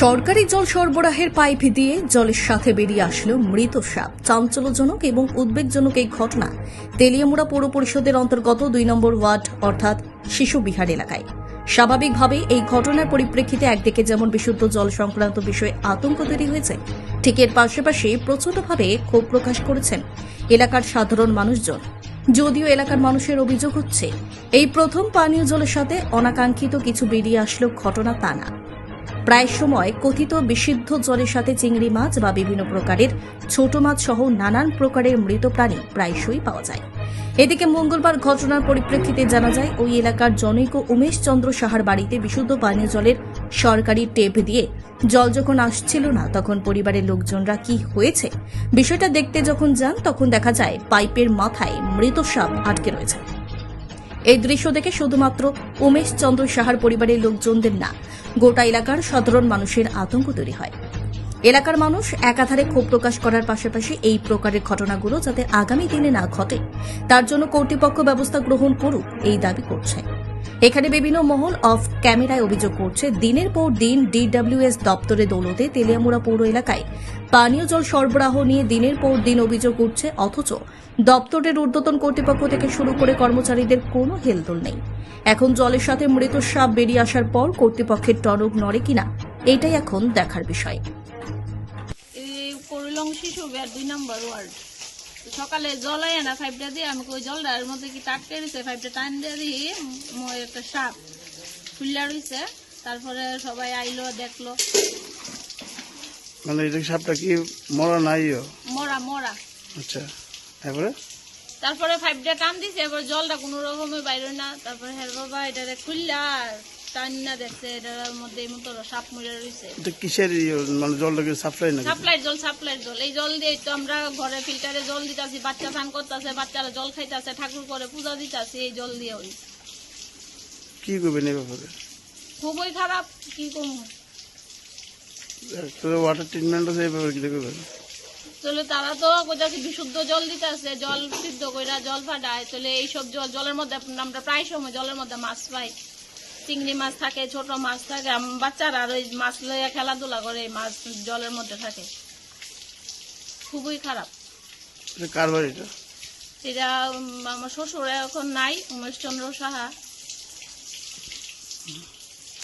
সরকারি জল সরবরাহের পাইপ দিয়ে জলের সাথে বেরিয়ে আসলো মৃত সাপ। চাঞ্চল্যজনক এবং উদ্বেগজনক এই ঘটনা তেলিয়ামুড়া পৌর পরিষদের অন্তর্গত দুই নম্বর ওয়ার্ড, অর্থাৎ শিশু বিহার এলাকায়। স্বাভাবিকভাবে এই ঘটনার পরিপ্রেক্ষিতে একদিকে যেমন বিশুদ্ধ জল সংক্রান্ত বিষয়ে আতঙ্ক তৈরি হয়েছে, ঠিক এর পাশাপাশি প্রচন্ডভাবে ক্ষোভ প্রকাশ করেছেন এলাকার সাধারণ মানুষজন। যদিও এলাকার মানুষের অভিযোগ হচ্ছে, এই প্রথম পানীয় জলের সাথে অনাকাঙ্ক্ষিত কিছু বেরিয়ে আসলো ঘটনা তা না। প্রায় সময় কথিত বিশুদ্ধ জলের সাথে চিংড়ি মাছ বা বিভিন্ন প্রকারের ছোট মাছ সহ নানান প্রকারের মৃত প্রাণী প্রায়শই পাওয়া যায়। এদিকে মঙ্গলবার ঘটনার পরিপ্রেক্ষিতে জানা যায়, ওই এলাকার জনৈক উমেশ চন্দ্র সাহার বাড়িতে বিশুদ্ধ পানীয় জলের সরকারি টেপ দিয়ে জল যখন আসছিল না, তখন পরিবারের লোকজনরা কি হয়েছে? বিষয়টা দেখতে যখন যান, তখন দেখা যায় পাইপের মাথায় মৃত সাপ আটকে রয়েছে। এই দৃশ্য দেখে শুধুমাত্র উমেশ চন্দ্র সাহার পরিবারের লোকজনদের না, গোটা এলাকার সাধারণ মানুষের আতঙ্ক তৈরি হয়। এলাকার মানুষ একাধারে ক্ষোভ প্রকাশ করার পাশাপাশি এই প্রকারের ঘটনাগুলো যাতে আগামী দিনে না ঘটে, তার জন্য কর্তৃপক্ষ ব্যবস্থা গ্রহণ করুক এই দাবি করছে। এখানে বিভিন্ন মহল অফ ক্যামেরায় অভিযোগ করছে, দিনের পর দিন ডিডব্লিউএস দপ্তরে দৌলতে তেলিয়ামুড়া পৌর এলাকায় পানীয় জল সরবরাহ নিয়ে দিনের পর দিন অভিযোগ উঠছে, অথচ দপ্তরের ঊর্ধ্বতন কর্তৃপক্ষ থেকে শুরু করে কর্মচারীদের কোনো হেলদোল নেই। এখন জলের সাথে মৃত সাপ বেরিয়ে আসার পর কর্তৃপক্ষের টনক নড়ে কিনা, এটাই এখন দেখার বিষয়। শিশু দুই নম্বর সকালে জল আয় না পাইপটা দিয়ে আমি ওই জলটার মধ্যে কি টাটকে রয়েছে পাইপটা টান দিয়ে দিই একটা সাপ ফুল্লা রয়েছে তারপরে সবাই আইলো দেখল। মানে এটা সাপটা কি মরা নাইও? মরা মরা। আচ্ছা তারপরে? তারপরে পাইপটা টান দিছে এবার জলটা কোনো রকমে বাইরে না। তারপরে হ্যাঁ বাবা এটারে খুললা টান দেখছে এটার মধ্যে এই মতো সাপ মরে রয়েছে। এটা কিসের? মানে সাপ্লাই নাকি? জল সাপ্লাই জল। এই জল দিয়ে তো আমরা ঘরে ফিল্টারে জল দিতাছি বাচ্চা স্নান করতেছে বাচ্চারা জল খাইতেছে ঠাকুর করে পূজা দিতাছি এই জল দিয়ে ওই। কি করবেন এই ব্যাপারে? খুবই খারাপ কি ওয়াটার ট্রিটমেন্ট আছে এই ব্যাপারে কি করবেন তাহলে তারা তো বিশুদ্ধ জল দিতেছে জল সিদ্ধ কইরা জল ফাটায় এইসব জল জলের মধ্যে আমরা প্রায় সময় জলের মধ্যে মাছ পাই। চিংড়ি মাছ থাকে ছোট মাছ থাকে বাচ্চারা আর ওই মাছ লইয়া খেলাধুলা করে মাছ জলের মধ্যে থাকে। খুবই খারাপ। এটা কার আমার শ্বশুর এখন নাই উমেশচন্দ্র সাহা।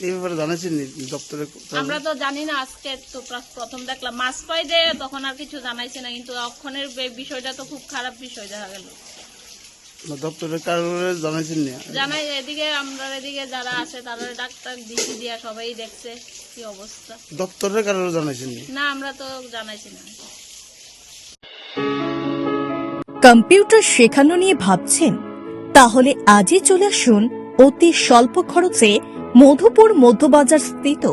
এই ব্যাপারে জানাচ্ছেন দপ্তরে? আমরা তো জানি না আজকে তো প্রা- প্রথম দেখলাম। মাছ পাই দে তখন আর কিছু জানাইছে না কিন্তু অক্ষণের বিষয়টা তো খুব খারাপ বিষয় দেখা গেল। না, দপ্তরে কারোর জানাচ্ছেন নি? জানাই এদিকে আমরা এদিকে যারা আছে তারা ডাক্তার দিছি দিয়া সবাই দেখছে কি অবস্থা। দপ্তরে কারোর জানাচ্ছেন নি? না আমরা তো জানাইছি না। কম্পিউটার শেখানো নিয়ে ভাবছেন? তাহলে আজই চলে আসুন অতি স্বল্প খরচে মধুপুর মধ্যবাজার স্থিত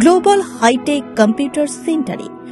গ্লোবাল হাইটেক কম্পিউটার সেন্টারে।